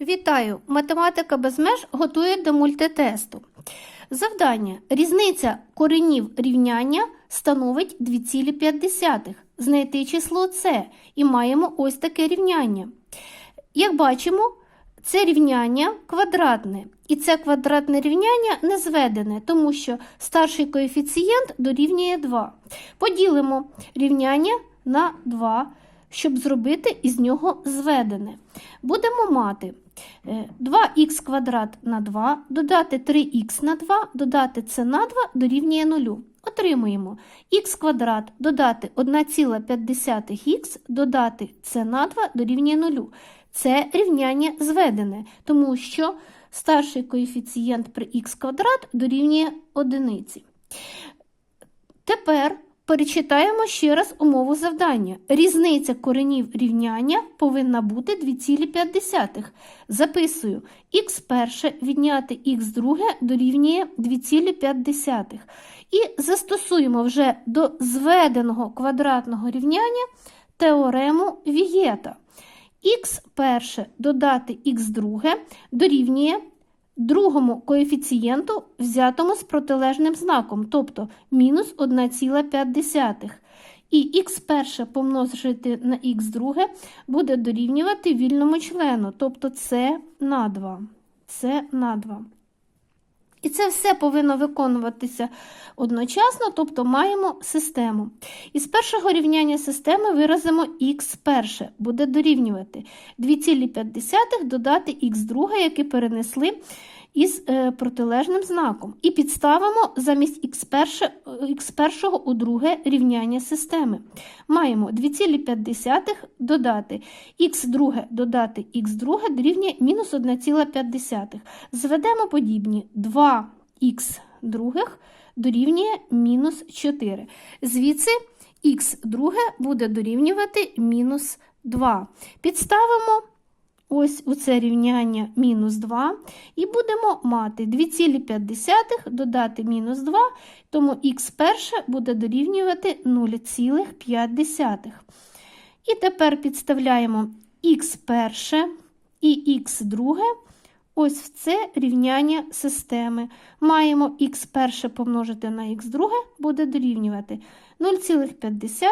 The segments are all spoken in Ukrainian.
Вітаю! Математика без меж готує до мультитесту. Завдання. Різниця коренів рівняння становить 2,5. Знайти число С і маємо ось таке рівняння. Як бачимо, це рівняння квадратне. І це квадратне рівняння не зведене, тому що старший коефіцієнт дорівнює 2. Поділимо рівняння на 2, щоб зробити із нього зведене. Будемо мати е, 2х квадрат на 2, додати 3х на 2, додати це на 2 дорівнює 0. Отримуємо х квадрат додати 1,5х, додати це на 2 дорівнює 0. Це рівняння зведене, тому що старший коефіцієнт при х квадрат дорівнює 1. Тепер перечитаємо ще раз умову завдання. Різниця коренів рівняння повинна бути 2,5. Записую х перше відняти х друге дорівнює 2,5. І застосуємо вже до зведеного квадратного рівняння теорему Вієта. х перше додати х друге дорівнює другому коефіцієнту, взятому з протилежним знаком, тобто мінус 1,5. І х перше помножити на х друге буде дорівнювати вільному члену, тобто це на 2. Це на 2. І це все повинно виконуватися одночасно, тобто маємо систему. Із першого рівняння системи виразимо х перше, буде дорівнювати 2,5 додати х друге, яке перенесли із е, протилежним знаком. І підставимо замість х, перше, х першого у друге рівняння системи. Маємо 2,5 додати х друге додати х друге дорівнює мінус 1,5. Зведемо подібні 2х других дорівнює мінус 4. Звідси х друге буде дорівнювати мінус 2. Підставимо ось у це рівняння мінус 2 і будемо мати 2,5 додати мінус 2, тому х перше буде дорівнювати 0,5. І тепер підставляємо х перше і х друге ось в це рівняння системи. Маємо х перше помножити на х друге буде дорівнювати 0,5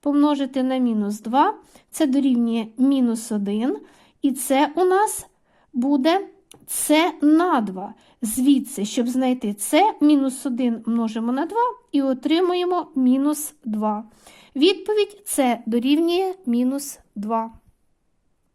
помножити на мінус 2, це дорівнює мінус 1. І це у нас буде С на 2. Звідси, щоб знайти С, мінус 1 множимо на 2 і отримуємо мінус 2. Відповідь С дорівнює мінус 2.